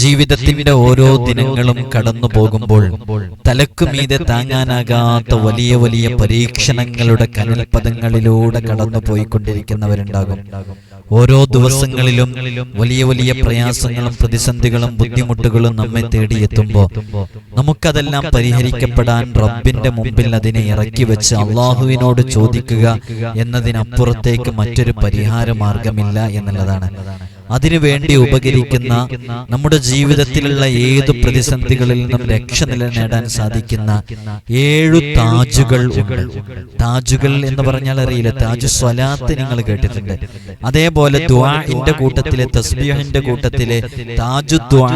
ജീവിതത്തിന്റെ ഓരോ ദിനങ്ങളും കടന്നു പോകുമ്പോൾ തലക്കുമീതെ താങ്ങാനാകാത്ത വലിയ വലിയ പരീക്ഷണങ്ങളുടെ കനൽപദങ്ങളിലൂടെ കടന്നു പോയിക്കൊണ്ടിരിക്കുന്നവരുണ്ടാകും. ഓരോ ദിവസങ്ങളിലും വലിയ വലിയ പ്രയാസങ്ങളും പ്രതിസന്ധികളും ബുദ്ധിമുട്ടുകളും നമ്മെ തേടിയെത്തുമ്പോൾ നമുക്കതെല്ലാം പരിഹരിക്കപ്പെടാൻ റബ്ബിന്റെ മുമ്പിൽ അതിനെ ഇറക്കി വെച്ച് അള്ളാഹുവിനോട് ചോദിക്കുക എന്നതിനപ്പുറത്തേക്ക് മറ്റൊരു പരിഹാര മാർഗമില്ല എന്നുള്ളതാണ്. അതിനുവേണ്ടി ഉപകരിക്കുന്ന നമ്മുടെ ജീവിതത്തിലുള്ള ഏതു പ്രതിസന്ധികളിൽ നിന്നും രക്ഷ നേടാൻ സാധിക്കുന്ന ഏഴു താജുകൾ ഉണ്ട്. താജുകൾ എന്ന് പറഞ്ഞാൽ അറിയില്ല. താജു സ്വലാത്ത് നിങ്ങൾ കേട്ടിട്ടുണ്ട്. അതേപോലെ ദ്വാഇന്റെ കൂട്ടത്തിലെ തസ്ബീഹിന്റെ കൂട്ടത്തിലെ താജു ദ്വാ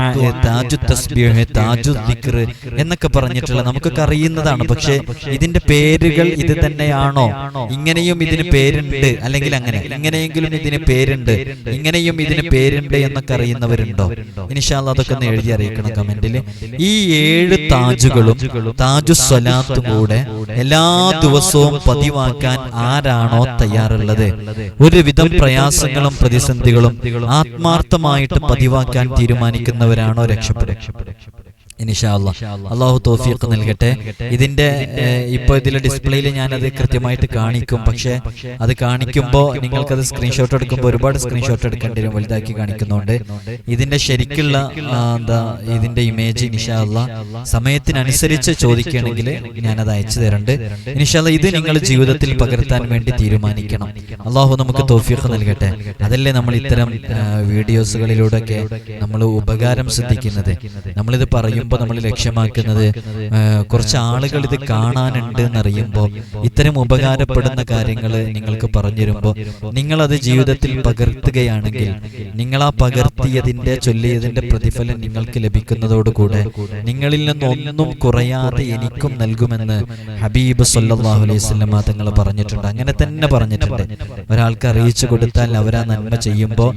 താജു തസ്ബീഹ് താജു ദിക്ർ എന്നൊക്കെ പറഞ്ഞിട്ടുള്ള നമുക്കൊക്കെ അറിയുന്നതാണ്. പക്ഷെ ഇതിന്റെ പേരുകൾ ഇത് തന്നെയാണോ? ഇങ്ങനെയും ഇതിന് പേരുണ്ട്. അല്ലെങ്കിൽ അങ്ങനെ. ഇങ്ങനെയെങ്കിലും ഇതിന് പേരുണ്ട്. ഇങ്ങനെയും ഇതിന് പേരുണ്ട് എന്നൊക്കെ അറിയുന്നവരുണ്ടോ? ഇനിഷാല്ല അതൊക്കെ ഒന്ന് എഴുതി അറിയിക്കണം കമന്റിൽ ഈ ഏഴ് താജുകളും താജു സ്വലാത്തും കൂടെ എല്ലാ ദിവസവും പതിവാക്കാൻ ആരാണോ തയ്യാറുള്ളത്? ഒരുവിധം പ്രയാസങ്ങളും പ്രതിസന്ധികളും ആത്മാർത്ഥമായിട്ട് പതിവാക്കാൻ തീരുമാനിക്കുന്നവരാണോ രക്ഷപ്പെടും ഇനിഷാല്ല അള്ളാഹു തോഫീഖ് നൽകട്ടെ. ഇതിന്റെ ഇപ്പൊ ഇതിലെ ഡിസ്പ്ലേയിൽ ഞാൻ അത് കൃത്യമായിട്ട് കാണിക്കും. പക്ഷെ അത് കാണിക്കുമ്പോൾ അത് സ്ക്രീൻഷോട്ട് എടുക്കുമ്പോൾ ഒരുപാട് സ്ക്രീൻഷോട്ട് എടുക്കേണ്ടി വരും വലുതാക്കി കാണിക്കുന്നുണ്ട്. ഇതിന്റെ ശരിക്കുള്ള എന്താ ഇതിന്റെ ഇമേജ് ഇനിഷാല്ല സമയത്തിനനുസരിച്ച് ചോദിക്കുകയാണെങ്കിൽ ഞാനത് അയച്ചു തരുന്നുണ്ട് ഇനിഷാല്ല ഇത് നിങ്ങൾ ജീവിതത്തിൽ പകർത്താൻ വേണ്ടി തീരുമാനിക്കണം. അള്ളാഹു നമുക്ക് തോഫീഖ് നൽകട്ടെ. അതല്ലേ നമ്മൾ ഇത്തരം വീഡിയോസുകളിലൂടെ ഒക്കെ നമ്മൾ ഉപകാരം ശ്രദ്ധിക്കുന്നത് നമ്മളിത് പറയുമ്പോൾ നമ്മൾ ലക്ഷ്യമാക്കുന്നത് കുറച്ച് ആളുകൾ ഇത് കാണാനുണ്ട് എന്നറിയുമ്പോൾ ഇത്തരം ഉപകാരപ്പെടുന്ന കാര്യങ്ങൾ നിങ്ങൾക്ക് പറഞ്ഞു തരുമ്പോൾ നിങ്ങളത് ജീവിതത്തിൽ പകർത്തുകയാണെങ്കിൽ നിങ്ങൾ ആ പകർത്തിയതിന്റെ ചൊല്ലിയതിന്റെ പ്രതിഫലം നിങ്ങൾക്ക് ലഭിക്കുന്നതോടുകൂടെ നിങ്ങളിൽ നിന്നൊന്നും കുറയാതെ എനിക്കും നൽകുമെന്ന് ഹബീബ് സല്ലാഹു അലൈഹി വസല്ലം തങ്ങൾ പറഞ്ഞിട്ടുണ്ട്. അങ്ങനെ തന്നെ പറഞ്ഞിട്ടുണ്ട്. ഒരാൾക്ക് അറിയിച്ചു കൊടുത്താൽ അവരാ നന്മ ചെയ്യുമ്പോൾ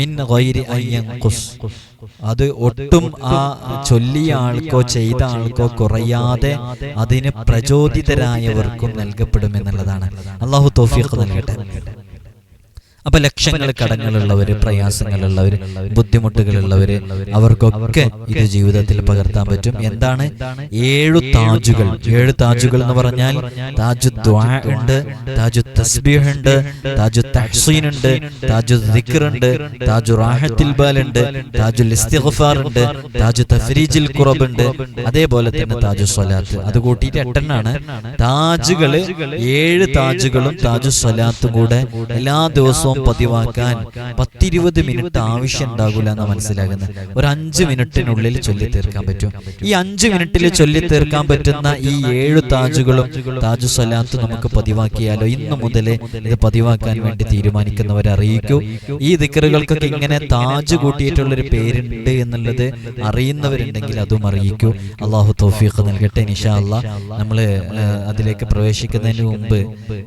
മിൻ ഗൈരി യൻഖുസ്. അത് ഒട്ടും ആ ചൊല്ലിയ ആൾക്കോ ചെയ്ത ആൾക്കോ കുറയാതെ അതിന് പ്രചോദിതരായവർക്കും നൽകപ്പെടുമെന്നുള്ളതാണ്. അള്ളാഹു തോഫിയൊക്കെ നൽകട്ടെ. അപ്പൊ ലക്ഷങ്ങൾ കടങ്ങളുള്ളവര് പ്രയാസങ്ങളുള്ളവര് ബുദ്ധിമുട്ടുകളുള്ളവര് അവർക്കൊക്കെ ഇത് ജീവിതത്തിൽ പകർത്താൻ പറ്റും. എന്താണ്? ഏഴു താജുകൾ. ഏഴ് താജുകൾ എന്ന് പറഞ്ഞാൽ താജു ദ്വാ ഉണ്ട് താജു തസ്ബീഹ് ഉണ്ട് താജു തഹ്സീൻ ഉണ്ട് താജു ദിക്ർ ഉണ്ട് താജു റാഹത്തിൽ ഉണ്ട് താജു ഇസ്തിഗ്ഫാർ ഉണ്ട് താജു തഫ്രീജിൽ കുറബ് ഉണ്ട് അതേപോലെ തന്നെ താജു സ്വലാത്ത്. അത് കൂട്ടിയിട്ട് എട്ടെണ്ണാണ്. താജുകൾ ഏഴ് താജുകളും താജു സ്വലാത്തും കൂടെ എല്ലാ ദിവസവും പതിവാക്കാൻ പത്തിരുപത് മിനിറ്റ് ആവശ്യം ഉണ്ടാകില്ല എന്ന് മനസ്സിലാകുന്നത്. ഒരു അഞ്ച് മിനിറ്റിനുള്ളിൽ ചൊല്ലി തീർക്കാൻ പറ്റും. ഈ അഞ്ച് മിനിറ്റിൽ ചൊല്ലി തീർക്കാൻ പറ്റുന്ന ഈ ഏഴ് താജുകളും താജു സ്വലാത്ത് നമുക്ക് പതിവാക്കിയാലോ? ഇന്നു മുതലേ ഇത് പതിവാക്കാൻ വേണ്ടി തീരുമാനിക്കുന്നവരെ അറിയിക്കൂ. ഈ ദിക്കറുകൾക്കൊക്കെ ഇങ്ങനെ താജ് കൂട്ടിയിട്ടുള്ളൊരു പേരുണ്ട് എന്നുള്ളത് അറിയുന്നവരുണ്ടെങ്കിൽ അതും അറിയിക്കൂ. അള്ളാഹു തൗഫീഖ് നൽകട്ടെ നിഷാ അല്ല. നമ്മൾ അതിലേക്ക് പ്രവേശിക്കുന്നതിന് മുമ്പ്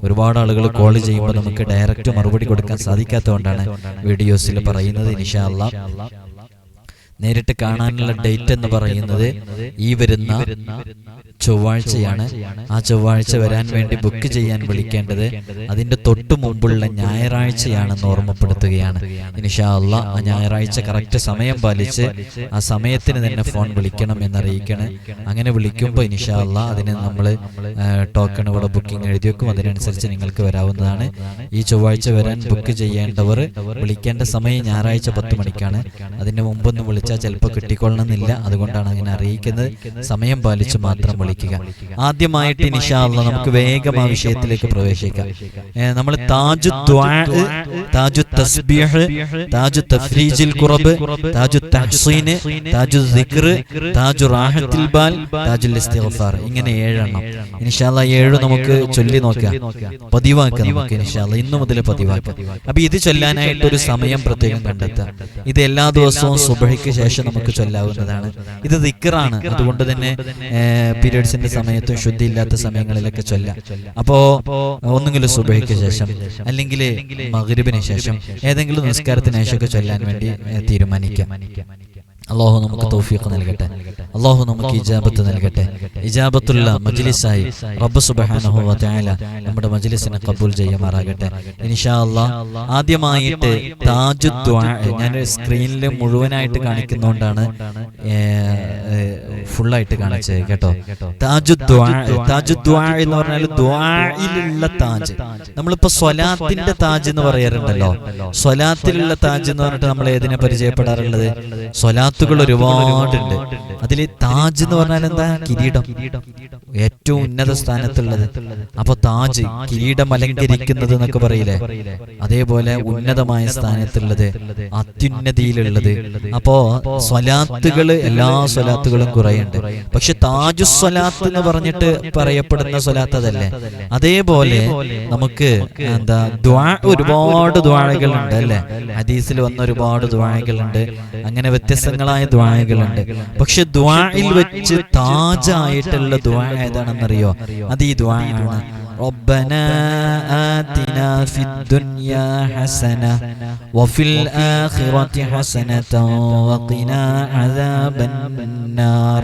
ഒരുപാട് ആളുകൾ കോൾ ചെയ്യുമ്പോൾ നമുക്ക് ഡയറക്റ്റ് മറുപടി കൊടുക്കാൻ സാധിക്കാത്തതുകൊണ്ടാണ് വീഡിയോസിൽ പറയുന്നത് അല്ലാ നേരിട്ട് കാണാനുള്ള ഡേറ്റ് എന്ന് പറയുന്നത് ഈ വരുന്ന ചൊവ്വാഴ്ചയാണ്. ആ ചൊവ്വാഴ്ച വരാൻ വേണ്ടി ബുക്ക് ചെയ്യാൻ വിളിക്കേണ്ടത് അതിന്റെ തൊട്ടു മുമ്പുള്ള ഞായറാഴ്ചയാണെന്ന് ഓർമ്മപ്പെടുത്തുകയാണ്. ഇൻഷാല്ല ആ ഞായറാഴ്ച കറക്റ്റ് സമയം പാലിച്ച് ആ സമയത്തിന് തന്നെ ഫോൺ വിളിക്കണം എന്നറിയിക്കണം. അങ്ങനെ വിളിക്കുമ്പോൾ ഇൻഷാല്ല അതിന് നമ്മൾ ടോക്കൺ ഇവിടെ ബുക്കിംഗ് എഴുതി വെക്കും. അതിനനുസരിച്ച് നിങ്ങൾക്ക് വരാവുന്നതാണ്. ഈ ചൊവ്വാഴ്ച വരാൻ ബുക്ക് ചെയ്യേണ്ടവർ വിളിക്കേണ്ട സമയം ഞായറാഴ്ച പത്ത് മണിക്കാണ്. അതിന് മുമ്പൊന്ന് വിളിച്ചാൽ ചിലപ്പോൾ കിട്ടിക്കൊള്ളണമെന്നില്ല. അതുകൊണ്ടാണ് അങ്ങനെ അറിയിക്കുന്നത്. സമയം പാലിച്ച് മാത്രം വിളിക്കുക. ആദ്യമായിട്ട് നിഷാള്ള നമുക്ക് വേഗം ആ വിഷയത്തിലേക്ക് പ്രവേശിക്കാം. നമ്മൾ താജു താജു തസ്ബീഹ് താജു തഫ്രീജിൽ കുറബ് താജു തഹ്സീന് താജു ദിക്ർ താജു റാഹത്തിൽ ബാൽ താജുൽ ഇസ്തിഗ്ഫാർ. ഇങ്ങനെ ഏഴെണ്ണം. ഇൻഷാല്ല ഏഴ് നമുക്ക് ചൊല്ലി നോക്കാം. പതിവാക്കാം നമുക്ക് ഇൻഷാല്ല ഇന്നു മുതൽ പതിവാക്കാം. അപ്പൊ ഇത് ചൊല്ലാനായിട്ട് ഒരു സമയം പ്രത്യേകം കണ്ടെത്താം ഇത് എല്ലാ ദിവസവും സുബഹിക്ക് ശേഷം നമുക്ക് ചൊല്ലാവുന്നതാണ്. ഇത് ദിക്കറാണ് അതുകൊണ്ട് തന്നെ പീരിയഡ്സിന്റെ സമയത്തും ശുദ്ധി ഇല്ലാത്ത സമയങ്ങളിലൊക്കെ ചൊല്ലാം. അപ്പോ ഒന്നെങ്കിലും സുബഹിക്ക് ശേഷം അല്ലെങ്കിൽ മഗ്രിബിന് ശേഷം ഏതെങ്കിലും നിസ്കാരത്തിന് ശേഷമൊക്കെ ചൊല്ലാൻ വേണ്ടി തീരുമാനിക്കാം. അള്ളാഹു നമുക്ക് തൗഫീഖ് നൽകട്ടെ. അള്ളാഹു നമുക്ക് ഇജാബത്ത് നൽകട്ടെ. ഇജാബത്തുള്ള മജ്ലിസായി റബ്ബ് സുബ്ഹാനഹു വതആല നമ്മുടെ മജ്ലിസിനെ കബൂൽ ചെയ്യുമാറാകട്ടെ. ഇൻഷാ അല്ലാ ആദ്യമായിട്ട് താജു ഞാൻ സ്ക്രീനിൽ മുഴുവനായിട്ട് കാണിക്കുന്നതുകൊണ്ടാണ് ഫുള്ളായിട്ട് കാണിച്ചത് കേട്ടോ. താജു താജു എന്ന് പറഞ്ഞാൽ ദ്വായിലുള്ള താജ്. നമ്മളിപ്പോ സ്വലാത്തിന്റെ താജ് എന്ന് പറയാറുണ്ടല്ലോ. സ്വലാത്തിലുള്ള താജ് എന്ന് പറഞ്ഞിട്ട് നമ്മൾ ഏതിനെ പരിചയപ്പെടാറുള്ളത്? സ്വലാത്തുകൾ ഒരുപാടുണ്ട്. അതിൽ താജ് എന്ന് പറഞ്ഞാൽ എന്താ? കിരീടം. ഏറ്റവും ഉന്നത സ്ഥാനത്തുള്ളത്. അപ്പൊ താജ് കിരീടം അലങ്കരിക്കുന്നത് എന്നൊക്കെ പറയില്ലേ? അതേപോലെ ഉന്നതമായ സ്ഥാനത്തുള്ളത്. അത്യുന്നതിയിലുള്ളത്. അപ്പോ സ്വലാത്തുകൾ എല്ലാ സ്വലാത്തുകളും കുറേയുണ്ട്. പക്ഷെ താജു സ്വലാത്ത് എന്ന് പറഞ്ഞിട്ട് പറയപ്പെടുന്ന സ്വലാത്ത് അതല്ലേ? അതേപോലെ നമുക്ക് എന്താ ദ്വാ ഒരുപാട് ദ്വാഴകളുണ്ട് അല്ലെ? ഹദീസിൽ വന്ന ഒരുപാട് ദ്വാഴകളുണ്ട് അങ്ങനെ വ്യത്യസ്തങ്ങളായ ദ്വാഴകളുണ്ട് പക്ഷെ ദ്വായിൽ വെച്ച് താജായിട്ടുള്ള ദ്വാ ഏതാണെന്നറിയോ അത് ഈ ദ്വാ ആണ് ربنا آتنا في الدنيا حسنة وفي الآخرة حسنة وقنا عذاب النار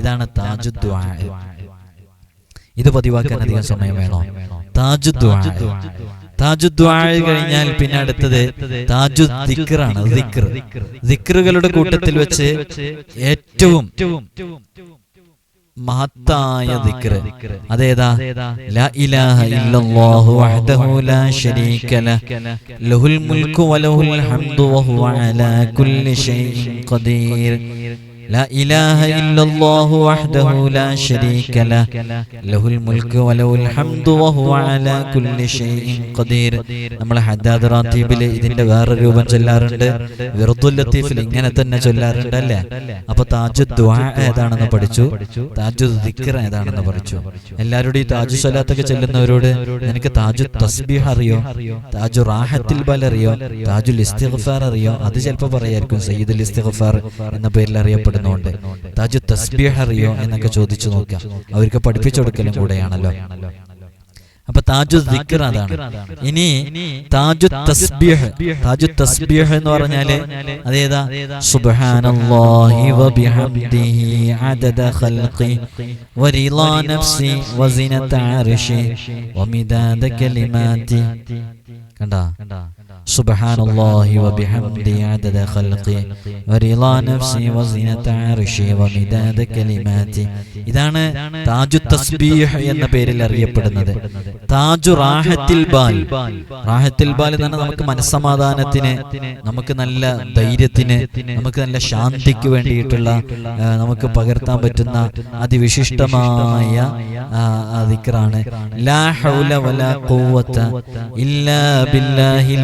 ഇതാണ് താജു ദ്വാ ഇത് പതിവാക്കാൻ അധികം സമയം വേണോ താജു ദ്വാ താജു കഴിഞ്ഞാൽ പിന്നെ അടുത്തത് താജു ദിക്റാണ് ദിക്ർ. ദിക്റുകളുടെ കൂട്ടത്തിൽ വെച്ച് ഏറ്റവും മഹത്തായ ദിക്ർ. അതേതാ? ലാ ഇലാഹ ഇല്ലല്ലാഹു വഹ്ദഹു ലാ ശരീക ലഹ് ലഹുൽ മുൽക്കു വലഹുൽ ഹംദു വഹുവ അലാ കുല്ലി ഷൈഇൻ ഖദീർ. لا إله إلا الله وحده لا شريك له له الملك وله الحمد وهو على كل شيء قدير നമ്മൾ ഹദ്ദാദ് റാത്തീബിൽ ഇതിന്റെ വേറെ രൂപം ചൊല്ലാറുണ്ട്. വിറുദ്ദുൽ ലത്തീഫിൽ ഇങ്ങനെ തന്നെ ചൊല്ലാറുണ്ട് അല്ലേ? അപ്പൊ താജു ദ്വാ ഏതാണെന്ന് പഠിച്ചു? താജു ദിക്കർ ഏതാണെന്ന് പഠിച്ചു? എല്ലാവരോടും ഈ താജു സ്വലാത്തൊക്കെ ചെല്ലുന്നവരോട് നിനക്ക് താജു തസ്ബീഹ് അറിയോ? താജു റാഹത്തിൽ ബൽ അറിയോ? താജുൽ ഇസ്തിഗ്ഫാർ അറിയോ? അത് ചിലപ്പോൾ പറയായിരിക്കും സയ്യിദുൽ ഇസ്തിഗ്ഫാർ എന്ന പേരിൽ അറിയപ്പെടും അറിയപ്പെടുന്നുണ്ട് താജു തസ്ബീഹ് അറിയോ എന്നൊക്കെ ചോദിച്ചു നോക്കാം. അവർക്ക് പഠിപ്പിച്ചു കൊടുക്കലും കൂടെയാണല്ലോ. അപ്പൊ താജു ദിക്കർ അതാണ്. ഇനി താജു തസ്ബീഹ്. താജു തസ്ബീഹ് എന്ന് പറഞ്ഞാൽ അതേതാ? സുബ്ഹാനല്ലാഹി വബിഹംദിഹി അദദ ഖൽഖി വരിളാ നഫ്സി വസിനത അർശി വമിദാദ കലിമാതി കണ്ടാ? സുബ്ഹാനല്ലാഹി വബിഹംദി ആദദ ഖൽഖി വരിളാ നഫ്സി വസിനത അർശി വമിദാദ കലിമാതി ഇതാണ് താജു തസ്ബീഹ് എന്ന പേരിൽ അറിയപ്പെടുന്നത്. താജു റാഹത്തിൽ ബാൽ. റാഹത്തിൽ ബാൽ. എന്ന് പറഞ്ഞാൽ നമുക്ക് മനസ്സമാധാനത്തിന് നമുക്ക് നല്ല ധൈര്യത്തിന് നമുക്ക് നല്ല ശാന്തിക്ക് വേണ്ടിയിട്ടുള്ള നമുക്ക് പകർത്താൻ പറ്റുന്ന അതിവിശിഷ്ടമായ ദിക്റാണ്. ലാ ഹൗല വലാ ഖുവത ഇല്ലാ ബില്ലാഹിൽ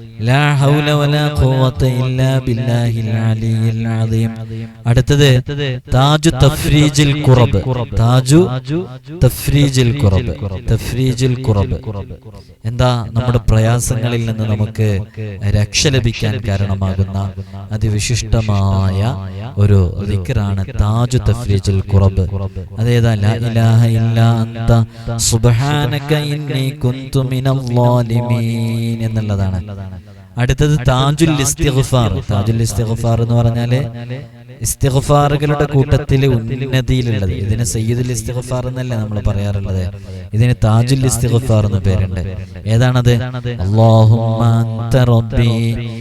അടുത്തത് താജു തഫ്രീജിൽ താജു തഫ്രീജിൽ തഫ്രീജിൽ എന്താ നമ്മുടെ പ്രയാസങ്ങളിൽ നിന്ന് നമുക്ക് രക്ഷ ലഭിക്കാൻ കാരണമാകുന്ന അതിവിശിഷ്ടമായ ഒരു ദിക്കറാണ് താജു തഫ്രീജിൽ കുറബ് അതേതാ? ലാ ഇലാഹ സുബ്ഹാനക ഇന്നി കുന്തു മിനൽ എന്നുള്ളതാണ്. അടുത്തത് താജുൽ ഇസ്തിഗ്ഫാർ. താജുൽ ഇസ്തിഗ്ഫാർ എന്ന് പറഞ്ഞാൽ ഇസ്തിഗ്ഫാറുകളുടെ കൂട്ടത്തിൽ ഉന്നതിയിലുള്ളത്. ഇതിന് സയ്യിദുൽ ഇസ്തിഗ്ഫാർ എന്നല്ല നമ്മൾ പറയാറുള്ളത്. ഇതിന് താജുൽ ഇസ്തിഗ്ഫാർ എന്ന പേരുണ്ട്. ഏതാണത്? അല്ലാഹുമ്മ അൻത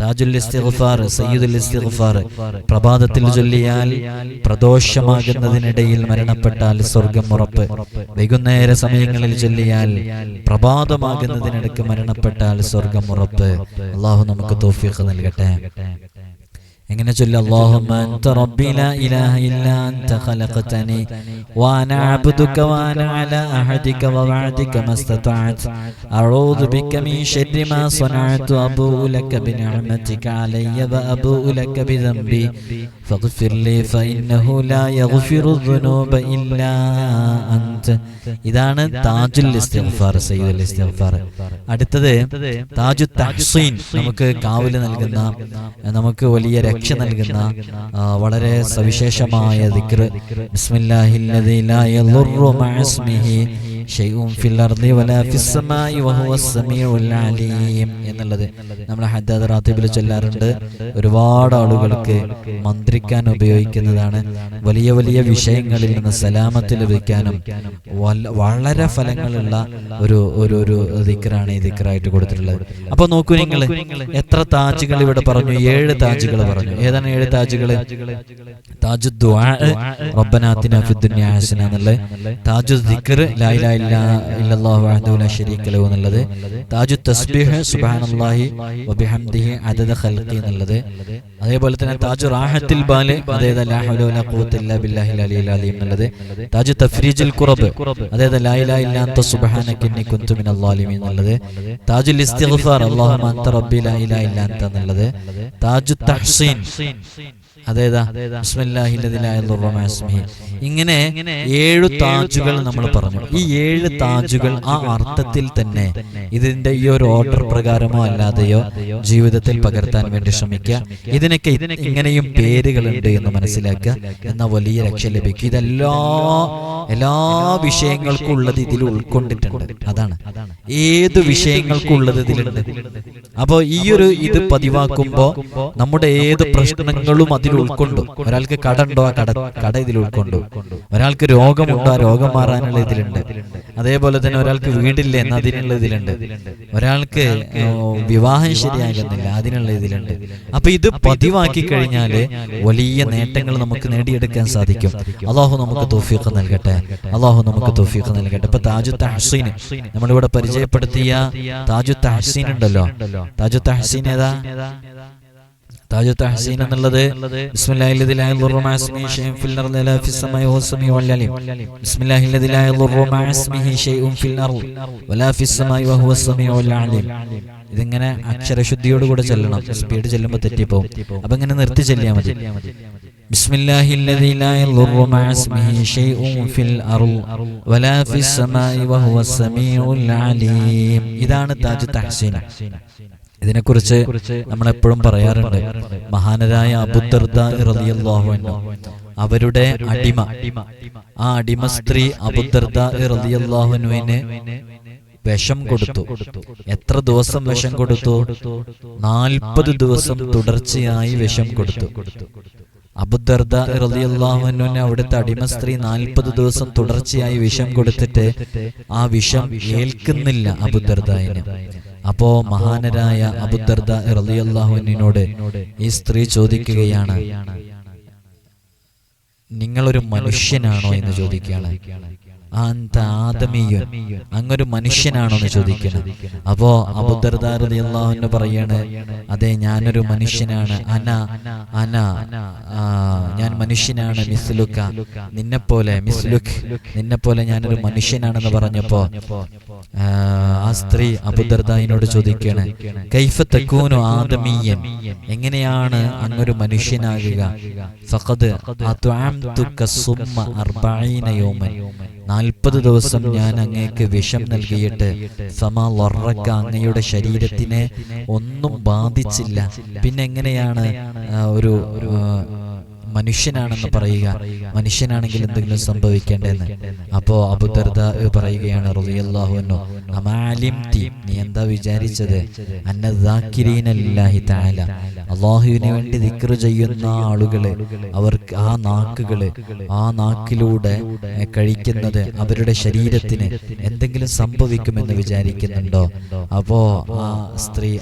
താജുൽ ഇസ്തിഗ്ഫാർ സയ്യിദുൽ ഇസ്തിഗ്ഫാർ. പ്രഭാതത്തിൽ ചൊല്ലിയാൽ പ്രദോഷമാകുന്നതിനിടയിൽ മരണപ്പെട്ടാൽ സ്വർഗം ഉറപ്പ്. വൈകുന്നേര സമയങ്ങളിൽ ചൊല്ലിയാൽ പ്രഭാതമാകുന്നതിനിടയ്ക്ക് മരണപ്പെട്ടാൽ സ്വർഗം ഉറപ്പ്. അള്ളാഹു നമുക്ക് തോഫീഖ് നൽകട്ടെ. എങ്ങനെ ചൊല്ല അല്ലാഹുമ്മ അൻത റബ്ബി ലാ ഇലാഹ ഇല്ലാ അൻത ഖലഖതനി وانا عبدك وانا على عهدك ووعدك ما استطعت اعوذ بك من شر ما صنعت ابوء لك بنعمتك علي وابوء لك بذنبي فاغفر لي فانه لا يغفر الذنوب الا انت ഇതാണ് താജുൽ ഇസ്തിഗ്ഫാർ സയ്യിദുൽ ഇസ്തിഗ്ഫാർ അടുത്തത് താജു തഹ്സീൻ നമുക്ക് കാവൽ നൽകുന്ന നമുക്ക് വലിയ രക്ഷ നൽകുന്ന വളരെ സവിശേഷമായ ദിക്ർ ബിസ്മില്ലാഹില്ലദീ ലാ യളുറു മഅസ്മിഹി ഷൈഉൻ ഫിൽ അർദി വലാ ഫിസ് സമാഇ വഹുവ സമീഉൽ അലീം എന്നുള്ളത് നമ്മൾ ഹദ്ദാദ് റാത്തിബിൽ ചൊല്ലാറുണ്ട്. ഒരുപാട് ആളുകൾക്ക് മന്ത്രിക്കാൻ ഉപയോഗിക്കുന്നതാണ്. വലിയ വലിയ വിഷയങ്ങളിൽ നിന്ന് സലാമത്ത് ലഭിക്കാനും വളരെ ഫലങ്ങളുള്ള ഒരു ഒരു ഒരു ദിക്റാണ് ഈ ദിക്റായിട്ട് കൊടുത്തിട്ടുള്ളത്. അപ്പൊ നോക്കൂ നിങ്ങൾ എത്ര താജുകൾ ഇവിടെ പറഞ്ഞു? ഏഴ് താജുകൾ പറഞ്ഞു. ഏതാണ് ഏഴ് താജുകൾ താജു ദുആ റബ്ബനാത്തിന ഫിദ്ദുനിയ ഹസന എന്നുള്ളത്. താജു ദിക്ർ എന്നുള്ളത് താജു തസ്ബീഹ് സുബ്ഹാനല്ലാഹി വബിഹംദിഹി അദദ ഖൽഖി എന്നുള്ളത്. അതേപോലെ തന്നെ താജു റാഹത്തിൽ ബാൽ അതായത് ലാ ഹൗല വലാ ഖുവത ഇല്ലാ ബില്ലാഹിൽ അലിയിൽ അലീം എന്നുള്ളത്. താജു തഫ്രീജുൽ ഖുറബ് അതായത് ലാ ഇലാഹ ഇല്ലാ അൻത സുബ്ഹാനക ഇന്നി കുന്തു മിനൽ ളാലിമീൻ എന്നുള്ളത്. താജുൽ ഇസ്തിഗ്ഫാർ അല്ലാഹുമ്മ അൻത റബ്ബി ലാ ഇലാഹ ഇല്ലാ അൻത എന്നുള്ളത്. താജു തഹ്സീൻ അതേതാ. ഇങ്ങനെ ഏഴ് താജുകൾ നമ്മൾ പറഞ്ഞു. ഈ ഏഴ് താജുകൾ ആ അർത്ഥത്തിൽ തന്നെ ഇതിന്റെ ഈ ഒരു ഓർഡർ പ്രകാരമോ അല്ലാതെയോ ജീവിതത്തിൽ പകർത്താൻ വേണ്ടി ശ്രമിക്കുക. ഇതിനൊക്കെ ഇത് ഇങ്ങനെയും പേരുകളുണ്ട് എന്ന് മനസ്സിലാക്കുക. എന്ന വലിയ രക്ഷ ലഭിക്കും. ഇതെല്ലാ എല്ലാ വിഷയങ്ങൾക്കും ഉള്ളത് ഇതിൽ ഉൾക്കൊണ്ടിട്ടുണ്ട്. അതാണ്. ഏത് വിഷയങ്ങൾക്കും ഉള്ളത് ഇതിലുണ്ട്? അപ്പോ ഈ ഒരു ഇത് പതിവാക്കുമ്പോ നമ്മുടെ ഏത് പ്രശ്നങ്ങളും അതിൽ ഉൾക്കൊണ്ടു ഒരാൾക്ക് കട ഉണ്ടോ? ആ കട കട ഇതിൽ ഉൾക്കൊണ്ടു. ഒരാൾക്ക് രോഗമുണ്ടോ? ആ രോഗം മാറാനുള്ള ഇതിലുണ്ട് അതേപോലെ തന്നെ ഒരാൾക്ക് വീടില്ല എന്ന് അതിനുള്ള ഇതിലുണ്ട്. ഒരാൾക്ക് വിവാഹം ശരിയാകുന്നില്ല അതിനുള്ള ഇതിലുണ്ട്. അപ്പൊ ഇത് പതിവാക്കി കഴിഞ്ഞാൽ വലിയ നേട്ടങ്ങൾ നമുക്ക് നേടിയെടുക്കാൻ സാധിക്കും. അള്ളാഹു നമുക്ക് തോഫീഖ് നൽകട്ടെ. അള്ളാഹു നമുക്ക് തോഫീഖ് നൽകട്ടെ. ഇപ്പൊ താജു തഹസീൻ നമ്മളിവിടെ പരിചയപ്പെടുത്തിയ താജു തഹസീൻ ഉണ്ടല്ലോ. താജു തഹസീൻ ഏതാ? താജു തഹസീൻ എന്നുള്ളത് ബിസ്മില്ലാഹി الذي لا يضر مع اسمه شيء في الارض ولا في السماء وهو السميع العليم بسم الله الذي لا يضر مع اسمه شيء في الارض ولا في السماء وهو السميع العليم ഇതിങ്ങനെ അക്ഷരശുദ്ധിയോടുകൂടെ ചെല്ലണം സ്പീഡ് ചെല്ലുമ്പോൾ തെറ്റിപ്പോവും അപ്പൊ ഇങ്ങനെ നിർത്തി ചെല്ലിയാൽ മതി بسم الله الذي لا يضر مع اسمه شيء في الأرض ولا في السماء وهو السميع العليم ഇതാണ് താജ് തഹസീൻ ഇതിനെക്കുറിച്ച് നമ്മൾ എപ്പോഴും പറയാറുണ്ട്. മഹാനരായ അബുദർദ അവരുടെ അടിമ. ആ അടിമ സ്ത്രീ അബുദർദ വിഷം കൊടുത്തു. എത്ര ദിവസം വിഷം കൊടുത്തു? നാൽപ്പത് ദിവസം തുടർച്ചയായി വിഷം കൊടുത്തു. അബുദർദ അവിടുത്തെ അടിമ സ്ത്രീ നാൽപ്പത് ദിവസം തുടർച്ചയായി വിഷം കൊടുത്തിട്ട് ആ വിഷം ഏൽക്കുന്നില്ല അബുദർദായിന് അപ്പോ മഹാനരായ അബുദർദ റളിയല്ലാഹുവിനോട് ഈ സ്ത്രീ ചോദിക്കുകയാണ്. നിങ്ങളൊരു മനുഷ്യനാണോ എന്ന് ചോദിക്കുകയാണ്? ആദമീയൻ. അങ്ങൊരു മനുഷ്യനാണോ എന്ന് ചോദിക്കണം. അപ്പോ അബുദർദാരതി പറയാണ് അതെ ഞാനൊരു മനുഷ്യനാണ്. അന അന ഞാൻ മനുഷ്യനാണ് മിസ്ലുക്ക. നിന്നെപ്പോലെ മിസ്ലുഖ് നിന്നെപ്പോലെ ഞാനൊരു മനുഷ്യനാണെന്ന് പറഞ്ഞപ്പോ ആ, സ്ത്രീ അബുദർദായിനോട് ചോദിക്കാണ് കൈഫ തെക്കൂനു ആദമീയൻ? എങ്ങനെയാണ് അങ്ങൊരു മനുഷ്യനാകുക? ഫഖദ് യൗമൻ. നാൽപ്പത് ദിവസം ഞാൻ അങ്ങേക്ക് വിഷം നൽകിയിട്ട് സമാ ലൊറക്ക അങ്ങയുടെ ശരീരത്തിനെ ഒന്നും ബാധിച്ചില്ല. പിന്നെ എങ്ങനെയാണ് ഒരു മനുഷ്യനാണെന്ന് പറയുക. മനുഷ്യനാണെങ്കിൽ എന്തെങ്കിലും സംഭവിക്കേണ്ടതെന്ന്. അപ്പോ അബുദർദ പറയുകയാണ് നീ എന്താ വിചാരിച്ചത്? അന്നദാക്കിരീനലില്ലാഹി തആല. അള്ളാഹുവിന് വേണ്ടി ദിക്ർ ചെയ്യുന്ന ആളുകൾ അവർക്ക് ആ നാക്കുകൾ ആ നാക്കിലൂടെ കഴിക്കുന്നത് അവരുടെ ശരീരത്തിന് എന്തെങ്കിലും സംഭവിക്കുമെന്ന് വിചാരിക്കുന്നുണ്ടോ? അപ്പോ ആ സ്ത്രീ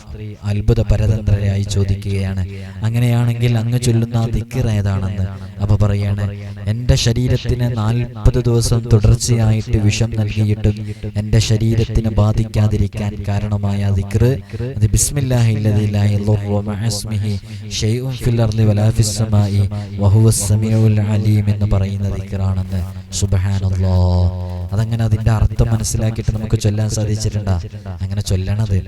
അത്ഭുത പരതന്ത്രരായി ചോദിക്കുകയാണ്. അങ്ങനെയാണെങ്കിൽ അങ്ങ് ചൊല്ലുന്ന ആ ദിക്ർ ഏതാണെന്ന് അപ്പൊ പറയാണ് എന്റെ ശരീരത്തിന് നാൽപ്പത് ദിവസം തുടർച്ചയായിട്ട് വിഷം നൽകിയിട്ടും എന്റെ ശരീരത്തിന് ബാധിക്കാതിരിക്കാൻ കാരണമായ ദിക്റ് അത് അലീം എന്ന് പറയുന്ന ദിക്റാണെന്ന്. സുബ്ഹാനല്ലാഹ്. അതങ്ങനെ അതിന്റെ അർത്ഥം മനസ്സിലാക്കിയിട്ട് നമുക്ക് ചൊല്ലാൻ സാധിച്ചിട്ടുണ്ടാ? അങ്ങനെ ചൊല്ലണത്.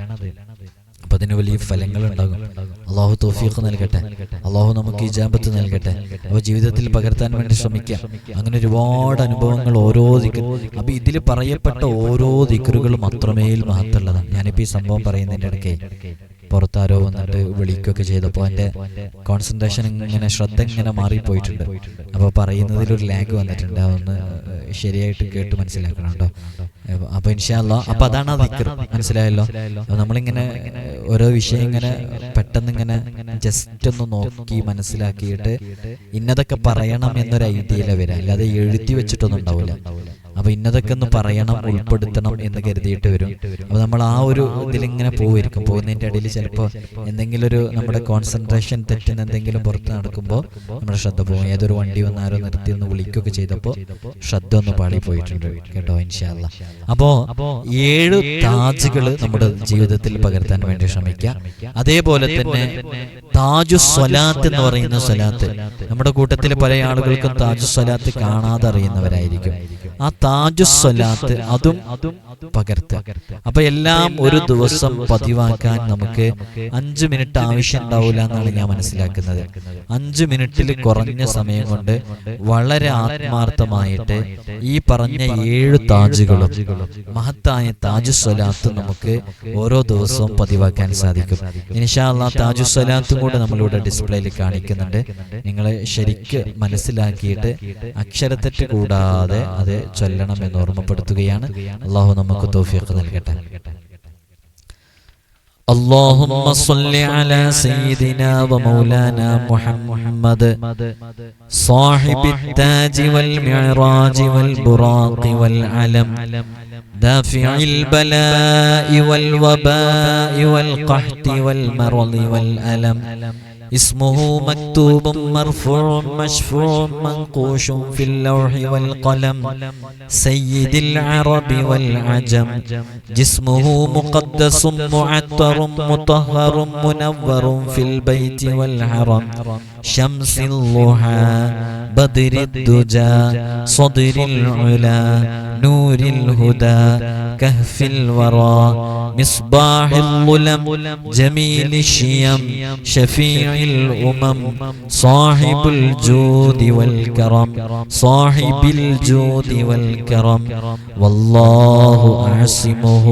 അപ്പൊ അതിന് വലിയ ഫലങ്ങൾ ഉണ്ടാകും. അള്ളാഹു തോഫീഖ് നൽകട്ടെ. അള്ളാഹു നമുക്ക് ഈ ജാമ്പത്ത് നൽകട്ടെ. അപ്പൊ ജീവിതത്തിൽ പകർത്താൻ വേണ്ടി ശ്രമിക്കാം. അങ്ങനെ ഒരുപാട് അനുഭവങ്ങൾ ഓരോ ദിക്കർ അപ്പൊ ഇതിൽ പറയപ്പെട്ട ഓരോ ദിക്കറുകളും അത്രമേൽ മഹത്തുള്ളതാണ് ഞാനിപ്പോ ഈ സംഭവം പറയുന്നതിന്റെ ഇടയ്ക്ക് പുറത്താരോ വന്നിട്ട് വിളിക്കുകയൊക്കെ ചെയ്തപ്പോൾ എന്റെ കോൺസെൻട്രേഷൻ ഇങ്ങനെ ശ്രദ്ധ ഇങ്ങനെ മാറിപ്പോയിട്ടുണ്ട് അപ്പോൾ പറയുന്നതിൽ ഒരു ലാഗ് വന്നിട്ടുണ്ട്. അതൊന്ന് ശരിയായിട്ട് കേട്ട്. മനസ്സിലാക്കണം കേട്ടോ. അപ്പൊ ഇൻഷാല്ല അപ്പൊ അതാണ് ദിക്കർ മനസ്സിലായല്ലോ? നമ്മളിങ്ങനെ ഓരോ വിഷയം ഇങ്ങനെ പെട്ടെന്ന് ഇങ്ങനെ ജസ്റ്റ് ഒന്ന് നോക്കി മനസ്സിലാക്കിയിട്ട് ഇന്നതൊക്കെ പറയണം എന്നൊരു ഐഡിയയിലെ വരാം അല്ലാതെ എഴുതി വെച്ചിട്ടൊന്നും ഉണ്ടാവില്ല. അപ്പൊ ഇന്നതൊക്കെ ഒന്ന് പറയണം ഉൾപ്പെടുത്തണം എന്ന് കരുതിയിട്ട് വരും. അപ്പൊ നമ്മൾ ആ ഒരു ഇതിലിങ്ങനെ പോയിരിക്കും പോകുന്നതിന്റെ ഇടയിൽ ചിലപ്പോൾ എന്തെങ്കിലും ഒരു നമ്മുടെ കോൺസെൻട്രേഷൻ തെറ്റുന്ന എന്തെങ്കിലും പുറത്ത് നടക്കുമ്പോൾ നമ്മുടെ ശ്രദ്ധ പോകും ഏതൊരു വണ്ടി വന്ന് ആരോ നിർത്തി ഒന്ന് വിളിക്കുകയൊക്കെ ചെയ്തപ്പോൾ ശ്രദ്ധ ഒന്ന് പാടി പോയിട്ടുണ്ട് കേട്ടോ ഇൻഷാല്ല അപ്പോ ഏഴ് താജുകൾ നമ്മുടെ ജീവിതത്തിൽ പകർത്താൻ വേണ്ടി ശ്രമിക്കുക അതേപോലെ തന്നെ താജു സ്വലാത്ത് എന്ന് പറയുന്ന സ്വലാത്ത്. നമ്മുടെ കൂട്ടത്തിൽ പല ആളുകൾക്കും താജു സ്വലാത്ത് കാണാതെ അറിയുന്നവരായിരിക്കും. ആ താജു സ്വലാത്ത് അതും പകർത്ത്. അപ്പൊ എല്ലാം ഒരു ദിവസം പതിവാക്കാൻ നമുക്ക് അഞ്ചു മിനിറ്റ് ആവശ്യം ഉണ്ടാവില്ല എന്നാണ് ഞാൻ മനസ്സിലാക്കുന്നത്. അഞ്ചു മിനിറ്റിൽ കുറഞ്ഞ സമയം കൊണ്ട് വളരെ ആത്മാർത്ഥമായിട്ട് ഈ പറഞ്ഞ ഏഴ് താജുകളും മഹത്തായ താജുസ്വലാത്ത് നമുക്ക് ഓരോ ദിവസവും പതിവാക്കാൻ സാധിക്കും. ഇനിഷാല്ല താജുസ്വലാത്തും കൂടെ നമ്മളിവിടെ ഡിസ്പ്ലേയിൽ കാണിക്കുന്നുണ്ട്. നിങ്ങൾ ശരിക്ക് മനസ്സിലാക്കിയിട്ട് അക്ഷരത്തെറ്റ് കൂടാതെ അത് ചൊല്ലണം എന്ന് ഓർമ്മപ്പെടുത്തുകയാണ് അള്ളാഹു നമുക്ക് തോഫിയൊക്കെ നൽകട്ടെ اللهم صل على سيدنا ومولانا محمد صاحب التاج والمعراج والبراق والعلم دافع البلاء والوباء والقحط والمرض والألم اسمه مكتوب مرفوع مشفوع منقوش في اللوح والقلم. سيد العرب والعجم. جسمه مقدس معطر مطهر منور في البيت والحرم. شمس الضحى بدر الدجى صدر العلا نور الهدى كهف الورى مصباح الظلم جميل الشيم شفيع الأمم صاحب الجود والكرم صاحب الجود والكرم والله أعصمه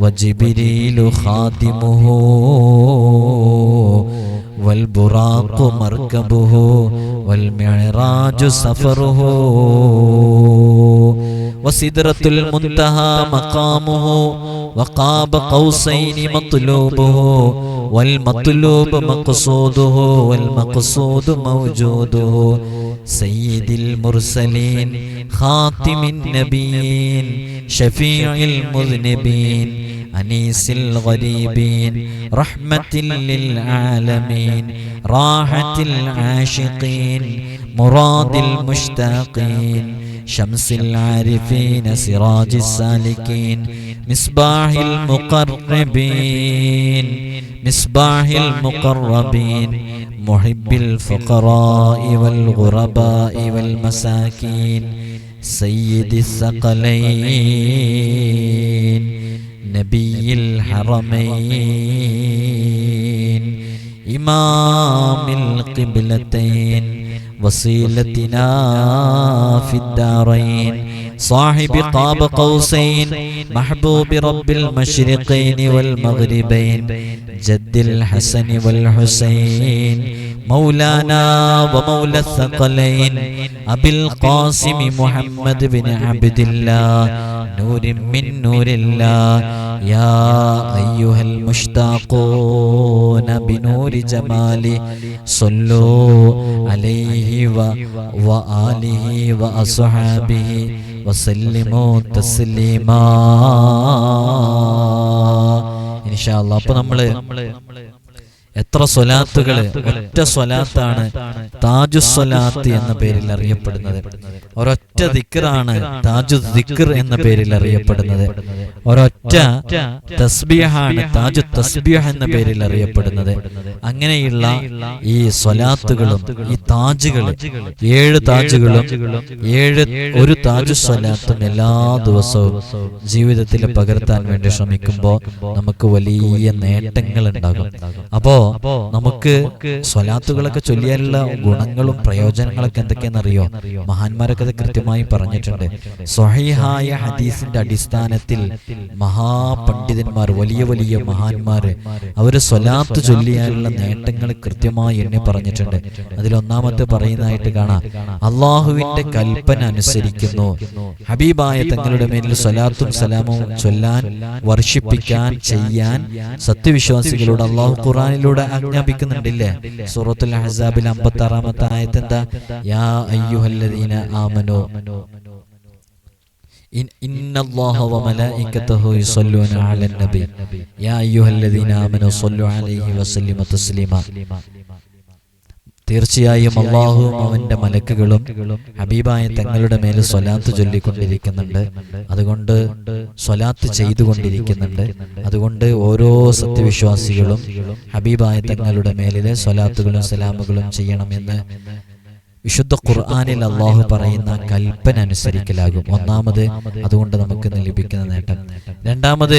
وجبريل خادمه والبراق مركبه والمعراج سفره وسدرة المنتهى مقامه وقاب قوسين مطلوبه والمطلوب مقصوده والمقصود موجوده سيد المرسلين خاتم النبيين شفيع المذنبين أنيس الغريبين رحمة للعالمين راحة العاشقين مراد المشتاقين شمس العارفين سراج السالكين مصباح المقربين مصباح المقربين محب الفقراء والغرباء والمساكين سيد الثقلين نبي الحرمين إمام القبلتين وصيلتنا في الدارين صاحب قاب قوسين محبوب رب المشرقين والمغربين جد الحسن والحسين مولانا ومولى الثقلين أبي القاسم محمد بن عبد الله نور من نور الله يا أيها المشتاقون بنور جمالي صلوا عليه و... وآله وأصحابه وسلموا تسليما إن شاء الله അപ്പോൾ നമ്മള് എത്ര സ്വലാത്തുകള് ഒറ്റ സ്വലാത്താണ് താജു സ്വലാത്ത് എന്ന പേരിൽ അറിയപ്പെടുന്നത് ഒരൊറ്റ ദിക്കറാണ് താജു ദിക്കർ എന്ന പേരിൽ അറിയപ്പെടുന്നത്. ഒരൊറ്റ തസ്ബിയാണ് താജു തസ്ബിഹ് എന്ന പേരിൽ അറിയപ്പെടുന്നത്. അങ്ങനെയുള്ള ഈ സ്വലാത്തുകളും ഈ താജുകളും ഏഴ് താജുകളും ഏഴ് ഒരു താജു സ്വലാത്തും എല്ലാ ദിവസവും ജീവിതത്തിൽ പകർത്താൻ വേണ്ടി ശ്രമിക്കുമ്പോൾ നമുക്ക് വലിയ നേട്ടങ്ങൾ ഉണ്ടാകും. അപ്പോ നമുക്ക് സ്വലാത്തുകളൊക്കെ ചൊല്ലിയാലുള്ള ഗുണങ്ങളും പ്രയോജനങ്ങളൊക്കെ എന്തൊക്കെയാണെന്നറിയോ? മഹാന്മാരൊക്കെ അത് കൃത്യമായി പറഞ്ഞിട്ടുണ്ട്. സ്വഹീഹായ ഹദീസിന്റെ അടിസ്ഥാനത്തിൽ മഹാപണ്ഡിതന്മാർ വലിയ വലിയ മഹാന്മാര് അവർ സ്വലാത്ത് ചൊല്ലിയാലുള്ള നേട്ടങ്ങൾ കൃത്യമായി എന്നെ പറഞ്ഞിട്ടുണ്ട്. അതിലൊന്നാമത്തെ പറയുന്നതായിട്ട് കാണാം. അള്ളാഹുവിന്റെ കൽപ്പന അനുസരിക്കുന്നു. ഹബീബായ തങ്ങളുടെ മേലിൽ സ്വലാത്തും സലാമും ചൊല്ലാൻ വർഷിപ്പിക്കാൻ ചെയ്യാൻ സത്യവിശ്വാസികളോട് അള്ളാഹു ഖുറാനിലൂടെ ആജ്ഞാപിക്കുന്നുണ്ടില്ലേ? സൂറത്തുൽ അഹസാബിൽ അമ്പത്തി ആറാമത്തെ ആയത്തെന്താ യാ അയ്യുഹല്ലദീന إن- إن الله وملائكته يصلون على النبي يا أيها الذين آمنوا صلوا عليه وسلموا تسليما തീർച്ചയായും അള്ളാഹുവും അവന്റെ മലക്കുകളും ഹബീബായ തങ്ങളുടെ മേൽ സ്വലാത്ത് ചൊല്ലിക്കൊണ്ടിരിക്കുന്നുണ്ട് അതുകൊണ്ട് സ്വലാത്ത് ചെയ്തുകൊണ്ടിരിക്കുന്നുണ്ട് അതുകൊണ്ട് ഓരോ സത്യവിശ്വാസികളും ഹബീബായ തങ്ങളുടെ മേലിലെ സ്വലാത്തുകളും സലാമുകളും ചെയ്യണമെന്ന് വിശുദ്ധ ഖുർആാനിൽ അള്ളാഹു പറയുന്ന കൽപ്പന അനുസരിക്കലാകും. ഒന്നാമത് അതുകൊണ്ട് നമുക്ക് ലഭിക്കുന്ന നേട്ടം. രണ്ടാമത്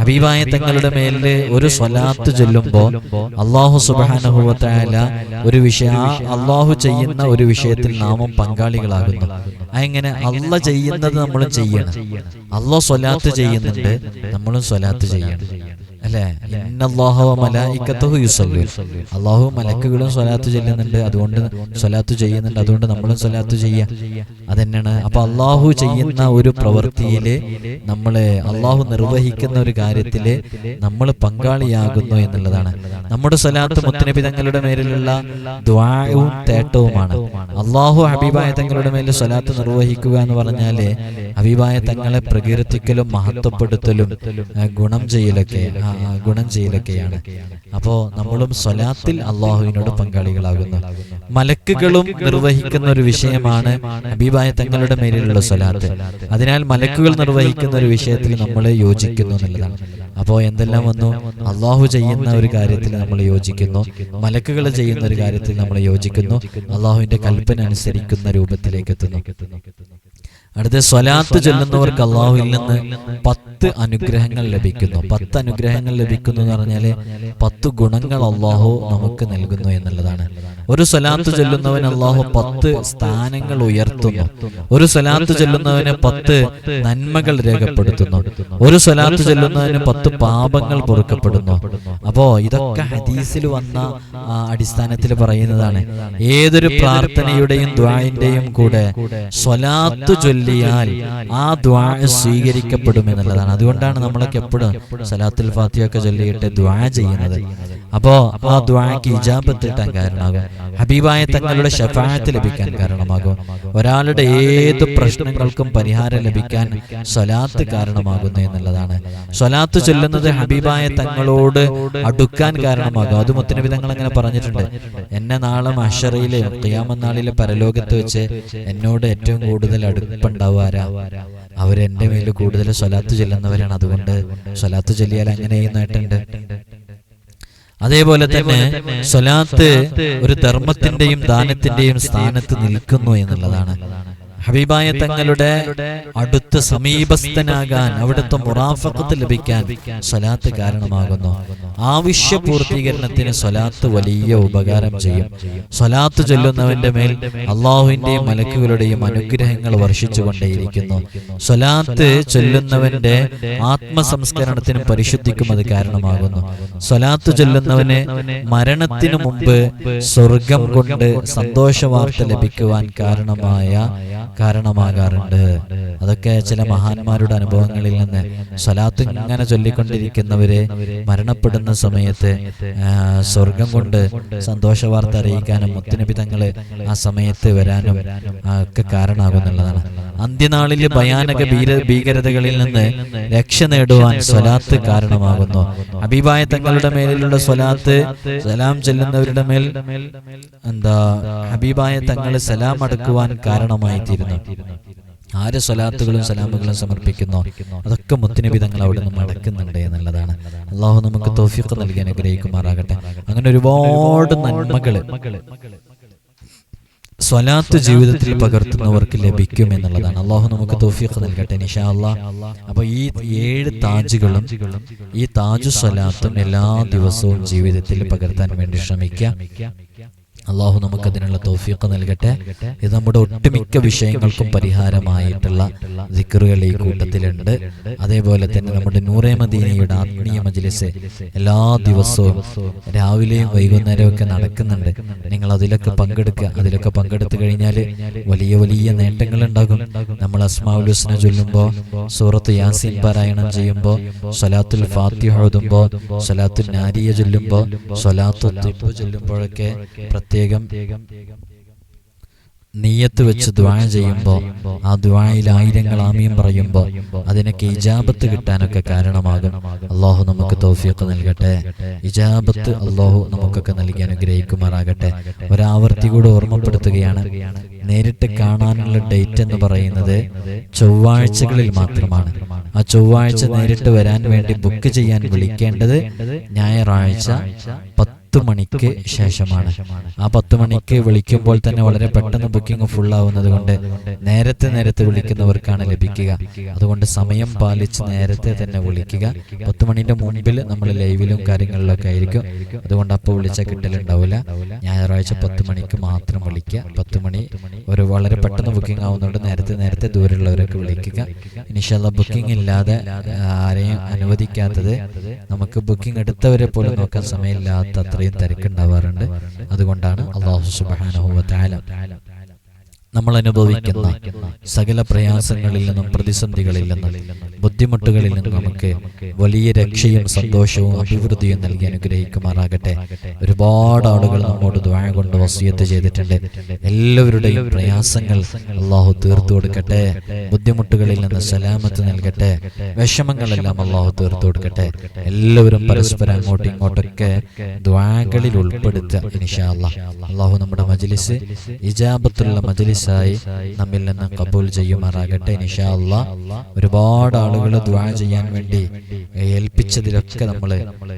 ഹബീബായ തങ്ങളുടെ മേലിൽ ഒരു സ്വലാത്ത് ചൊല്ലുമ്പോൾ അള്ളാഹു സുബാനുഭവത്തായ ഒരു വിഷയ അള്ളാഹു ചെയ്യുന്ന ഒരു വിഷയത്തിൽ നാമം പങ്കാളികളാകുന്നു. അങ്ങനെ അല്ല ചെയ്യുന്നത് നമ്മളും ചെയ്യണം. അള്ളാഹ് സ്വലാത്ത് ചെയ്യുന്നുണ്ട്. നമ്മളും സ്വലാത്ത് ചെയ്യണം. അല്ലേ? അള്ളാഹു മലക്കുകളും സ്വലാത്ത് ചെല്ലുന്നുണ്ട് അതുകൊണ്ട് സ്വലാത്ത് ചെയ്യുന്നുണ്ട്. അതുകൊണ്ട് നമ്മളും സ്വലാത്ത് ചെയ്യാം. അതന്നെയാണ് അപ്പൊ അള്ളാഹു ചെയ്യുന്ന ഒരു പ്രവൃത്തിയിൽ നമ്മൾ അള്ളാഹു നിർവഹിക്കുന്ന ഒരു കാര്യത്തിൽ നമ്മൾ പങ്കാളിയാകുന്നു എന്നുള്ളതാണ്. നമ്മുടെ സ്വലാത്ത് മുത്തനബി തങ്ങളുടെ മേലിലുള്ള ദ്വായവും തേട്ടവുമാണ്. അള്ളാഹു ഹബീബായ തങ്ങളുടെ മേലിൽ സ്വലാത്ത് നിർവഹിക്കുക എന്ന് പറഞ്ഞാൽ ഹബീബായ തങ്ങളെ പ്രകീർത്തിക്കലും മഹത്വപ്പെടുത്തലും ഗുണം ചെയ്യലൊക്കെ. ഗുണം ചെയ്യലൊക്കെയാണ് അപ്പോ നമ്മളും സ്വലാത്തിൽ അള്ളാഹുവിനോട് പങ്കാളികളാകുന്നു. മലക്കുകളും നിർവഹിക്കുന്ന ഒരു വിഷയമാണ് ഹബീബായ തങ്ങളുടെ മേലിലുള്ള സ്വലാത്ത്. അതിനാൽ മലക്കുകൾ നിർവഹിക്കുന്ന ഒരു വിഷയത്തിൽ നമ്മൾ യോജിക്കുന്നു എന്നുള്ളതാണ്. അപ്പോ എന്തെല്ലാം വന്നു? അള്ളാഹു ചെയ്യുന്ന ഒരു കാര്യത്തിൽ നമ്മൾ യോജിക്കുന്നു. മലക്കുകൾ ചെയ്യുന്ന ഒരു കാര്യത്തിൽ നമ്മൾ യോജിക്കുന്നു. അള്ളാഹുവിന്റെ കൽപ്പന അനുസരിക്കുന്ന രൂപത്തിലേക്ക് എത്തുന്നു. അടുത്ത സ്വലാത്ത് ചൊല്ലുന്നവർക്ക് അള്ളാഹുവിൽ നിന്ന് പത്ത് അനുഗ്രഹങ്ങൾ ലഭിക്കുന്നു. പത്ത് അനുഗ്രഹങ്ങൾ ലഭിക്കുന്നു എന്ന് പറഞ്ഞാൽ പത്ത് ഗുണങ്ങൾ അള്ളാഹു നമുക്ക് നൽകുന്നു എന്നുള്ളതാണ്. ഒരു സ്വലാത്ത് ചൊല്ലുന്നവൻ അള്ളാഹു പത്ത് സ്ഥാനങ്ങൾ ഉയർത്തുന്നു. ഒരു സ്വലാത്ത് ചൊല്ലുന്നവന് പത്ത് നന്മകൾ രേഖപ്പെടുത്തുന്നു. ഒരു സ്വലാത്ത് ചൊല്ലുന്നവന് പത്ത് പാപങ്ങൾ പൊറുക്കപ്പെടുന്നു. അപ്പോ ഇതൊക്കെ ഹദീസിൽ വന്ന അടിസ്ഥാനത്തിൽ പറയുന്നതാണ്. ഏതൊരു പ്രാർത്ഥനയുടെയും ദ്വായിന്റെയും കൂടെ സ്വലാത്ത് ചൊല്ലിയാൽ ആ ദ്വാ സ്വീകരിക്കപ്പെടും എന്നുള്ളതാണ്. അതുകൊണ്ടാണ് നമ്മളൊക്കെ എപ്പോഴും സലാത്തുൽ ഫാത്തിയൊക്കെ ചൊല്ലിയിട്ട് ദ്വാ ചെയ്യുന്നത്. അപ്പോ ആ ദ്വാക്ക് ഇജാബത്തിട്ടാൻ കാരണമാകും ഹബീബായ തങ്ങളുടെ ഷഫായത്ത് ലഭിക്കാൻ കാരണമാകും. ഒരാളുടെ ഏത് പ്രശ്നങ്ങൾക്കും പരിഹാരം ലഭിക്കാൻ സ്വലാത്ത് കാരണമാകുന്നു എന്നുള്ളതാണ്. സ്വലാത്ത് ചൊല്ലുന്നത് ഹബീബായ തങ്ങളോട് അടുക്കാൻ കാരണമാകും. അത് മുത്തിന് വിധങ്ങൾ അങ്ങനെ പറഞ്ഞിട്ടുണ്ട്. എന്നെ നാളെ മഷറയിലെ ഖിയാമനാളിലെ പരലോകത്ത് വെച്ച് എന്നോട് ഏറ്റവും കൂടുതൽ അടുപ്പുണ്ടാവുക ആരാ? അവരെന്റെ മേൽ കൂടുതൽ സ്വലാത്ത് ചെല്ലുന്നവരാണ്. അതുകൊണ്ട് സ്വലാത്ത് ചെല്ലിയാൽ അങ്ങനെ ചെയ്യുന്നതായിട്ടുണ്ട്. അതേപോലെ തന്നെ സ്വലാത്ത് ഒരു ധർമ്മത്തിന്റെയും ദാനത്തിന്റെയും സ്ഥാനത്ത് നിൽക്കുന്നു എന്നുള്ളതാണ്. ഹബീബായ തങ്ങളുടെ അടുത്ത് സമീപസ്ഥനാകാൻ അവിടുത്തെ മുറാഫക്കത്ത് ലഭിക്കാൻ സ്വലാത്ത് കാരണമാകുന്നു. ആവശ്യ പൂർത്തീകരണത്തിന് സ്വലാത്ത് വലിയ ഉപകാരം ചെയ്യും. സ്വലാത്ത് ചൊല്ലുന്നവന്റെ മേൽ അള്ളാഹുവിന്റെയും മലക്കുകളുടെയും അനുഗ്രഹങ്ങൾ വർഷിച്ചുകൊണ്ടേയിരിക്കുന്നു. സ്വലാത്ത് ചൊല്ലുന്നവന്റെ ആത്മസംസ്കരണത്തിനും പരിശുദ്ധിക്കും അത് കാരണമാകുന്നു. സ്വലാത്ത് ചൊല്ലുന്നവന് മരണത്തിനു മുമ്പ് സ്വർഗം കൊണ്ട് സന്തോഷ വാർത്ത ലഭിക്കുവാൻ കാരണമായ കാരണമാകാറുണ്ട്. അതൊക്കെ ചില മഹാന്മാരുടെ അനുഭവങ്ങളിൽ നിന്ന് സ്വലാത്ത് ഇങ്ങനെ ചൊല്ലിക്കൊണ്ടിരിക്കുന്നവര് മരണപ്പെടുന്ന സമയത്ത് സ്വർഗം കൊണ്ട് സന്തോഷ വാർത്ത അറിയിക്കാനും മുത്തുനബി തങ്ങൾ ആ സമയത്ത് വരാനും ഒക്കെ കാരണമാകുന്നുള്ളതാണ് അന്ത്യനാളിലെ ഭയാനക ഭീര ഭീകരതകളിൽ നിന്ന് രക്ഷ നേടുവാൻ സ്വലാത്ത് കാരണമാകുന്നു. അഭിപായ തങ്ങളുടെ മേലിലുള്ള സ്വലാത്ത് സലാം ചെല്ലുന്നവരുടെ മേൽ എന്താ ഹബീബായ തങ്ങൾ സലാം അടക്കുവാൻ കാരണമായി തീരുന്നു ആര് സ്വലാത്തുകളും സലാമുകളും സമർപ്പിക്കുന്നു? അതൊക്കെ മുത്തുനബി തങ്ങൾ അവിടെ നിന്ന് മടക്കുന്നുണ്ട് എന്നുള്ളതാണ്. അള്ളാഹു നമുക്ക് തോഫിക്ക് നൽകി അനുഗ്രഹിക്കുമാറാകട്ടെ. അങ്ങനെ ഒരുപാട് നന്മകൾ സ്വലാത്ത് ജീവിതത്തിൽ പകർത്തുന്നവർക്ക് ലഭിക്കും എന്നുള്ളതാണ്. അള്ളാഹു നമുക്ക് തോഫിക്ക് നൽകട്ടെ നിഷാ അള്ളാഹ് അപ്പൊ ഈ ഏഴ് താജുകളും ഈ താജു സ്വലാത്തും എല്ലാ ദിവസവും ജീവിതത്തിൽ പകർത്താൻ വേണ്ടി ശ്രമിക്കുക അള്ളാഹു നമുക്ക് അതിനുള്ള തോഫീക്ക് നൽകട്ടെ. ഇത് നമ്മുടെ ഒട്ടുമിക്ക വിഷയങ്ങൾക്കും പരിഹാരമായിട്ടുള്ള ദിക്കറുകൾ ഈ കൂട്ടത്തിലുണ്ട്. അതേപോലെ തന്നെ നമ്മുടെ നൂറേ മദീനയുടെ ആത്മീയ മജ്ലിസ് എല്ലാ ദിവസവും രാവിലെയും വൈകുന്നേരവും ഒക്കെ നടക്കുന്നുണ്ട്. നിങ്ങൾ അതിലൊക്കെ പങ്കെടുക്കുക. അതിലൊക്കെ പങ്കെടുത്തു കഴിഞ്ഞാൽ വലിയ വലിയ നേട്ടങ്ങൾ ഉണ്ടാകും. നമ്മൾ അസ്മാഉൽ ഹുസ്ന ചൊല്ലുമ്പോൾ സൂറത്ത് യാസീൻ പാരായണം ചെയ്യുമ്പോൾ സ്വലാത്തുൽ ഫാത്തിഹ ഓതുമ്പോൾ സലാത്തുൽ നാരിയ ചൊല്ലുമ്പോൾ സ്വലാത്തു തിബ് ചൊല്ലുമ്പോഴൊക്കെ പ്രത്യേകം നീയത്ത് വെച്ച് ദ്വായ ചെയ്യുമ്പോൾ ആ ദ്വായിൽ ആയിരങ്ങൾ ആമിയും പറയുമ്പോൾ അതിനൊക്കെ ഇജാബത്ത് കിട്ടാനൊക്കെ കാരണമാകും. അള്ളാഹു നമുക്ക് തൗഫീഖ് നൽകട്ടെ. ഇജാബത്ത് അള്ളാഹു നമുക്കൊക്കെ നൽകി അനുഗ്രഹിക്കുമാറാകട്ടെ. ഒരാവർത്തി കൂടെ ഓർമ്മപ്പെടുത്തുകയാണ്. നേരിട്ട് കാണാനുള്ള ഡേറ്റ് എന്ന് പറയുന്നത് ചൊവ്വാഴ്ചകളിൽ മാത്രമാണ്. ആ ചൊവ്വാഴ്ച നേരിട്ട് വരാൻ വേണ്ടി ബുക്ക് ചെയ്യാൻ വിളിക്കേണ്ടത് ഞായറാഴ്ച പത്ത് മണിക്ക് ശേഷമാണ്. ആ പത്ത് മണിക്ക് വിളിക്കുമ്പോൾ തന്നെ വളരെ പെട്ടെന്ന് ബുക്കിംഗ് ഫുൾ ആവുന്നത് കൊണ്ട് നേരത്തെ നേരത്തെ വിളിക്കുന്നവർക്കാണ് ലഭിക്കുക. അതുകൊണ്ട് സമയം പാലിച്ച് നേരത്തെ തന്നെ വിളിക്കുക. പത്ത് മണിന്റെ മുമ്പിൽ നമ്മൾ ലൈവിലും കാര്യങ്ങളിലൊക്കെ ആയിരിക്കും. അതുകൊണ്ട് അപ്പോൾ വിളിച്ചാൽ കിട്ടലുണ്ടാവില്ല. ഞായറാഴ്ച പത്ത് മണിക്ക് മാത്രം വിളിക്കുക. പത്ത് മണി ഒരു വളരെ പെട്ടെന്ന് ബുക്കിംഗ് ആവുന്നതുകൊണ്ട് നേരത്തെ നേരത്തെ ദൂരമുള്ളവരൊക്കെ വിളിക്കുക. ഇനിഷല്ല ബുക്കിംഗ് ഇല്ലാതെ ആരെയും അനുവദിക്കാത്തത് നമുക്ക് ബുക്കിംഗ് എടുത്തവരെ പോലും നോക്കാൻ സമയമില്ലാത്ത അത്രയും തിരക്കുണ്ടാവാറുണ്ട്. അതുകൊണ്ടാണ് അള്ളാഹു സുബാന നമ്മൾ അനുഭവിക്കുന്ന സകല പ്രയാസങ്ങളിൽ നിന്നും പ്രതിസന്ധികളിൽ നിന്നും ബുദ്ധിമുട്ടുകളിൽ നിന്നും നമുക്ക് വലിയ രക്ഷയും സന്തോഷവും അഭിവൃദ്ധിയും നൽകി അനുഗ്രഹിക്കുമാറാകട്ടെ. ഒരുപാട് ആളുകൾ നമ്മോട് ദ്വാഴ കൊണ്ട് വസിയത്ത് ചെയ്തിട്ടുണ്ട്. എല്ലാവരുടെയും പ്രയാസങ്ങൾ അള്ളാഹു തീർത്തു കൊടുക്കട്ടെ. ബുദ്ധിമുട്ടുകളിൽ നിന്ന് സലാമത്ത് നൽകട്ടെ. വിഷമങ്ങളെല്ലാം അള്ളാഹു തീർത്തു കൊടുക്കട്ടെ. എല്ലാവരും പരസ്പരം അങ്ങോട്ടും ഇങ്ങോട്ടൊക്കെ ദ്വാകളിൽ ഉൾപ്പെടുത്തുക ഇനിഷാ അള്ളാഹ് അള്ളാഹു നമ്മുടെ മജ്ലിസ് ഇജാബത്തുള്ള മജ്ലിസായി നമ്മിൽ നിന്ന് കബൂൽ ചെയ്യുമാറാകട്ടെ നിഷാ അള്ളാ. ഒരുപാട് ആളുകൾ ദ്വാ ചെയ്യാൻ വേണ്ടി ഏൽപ്പിച്ചതിലൊക്കെ നമ്മൾ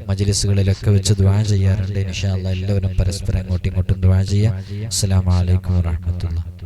മജ്ലിസുകളിലൊക്കെ വെച്ച് ദ്വാ ചെയ്യാറുണ്ട് നിഷാ അള്ളാ. എല്ലാവരും പരസ്പരം അങ്ങോട്ടും ഇങ്ങോട്ടും ദ്വാ ചെയ്യാം അസ്സലാമു അലൈക്കും വറഹ്മത്തുള്ളാഹി.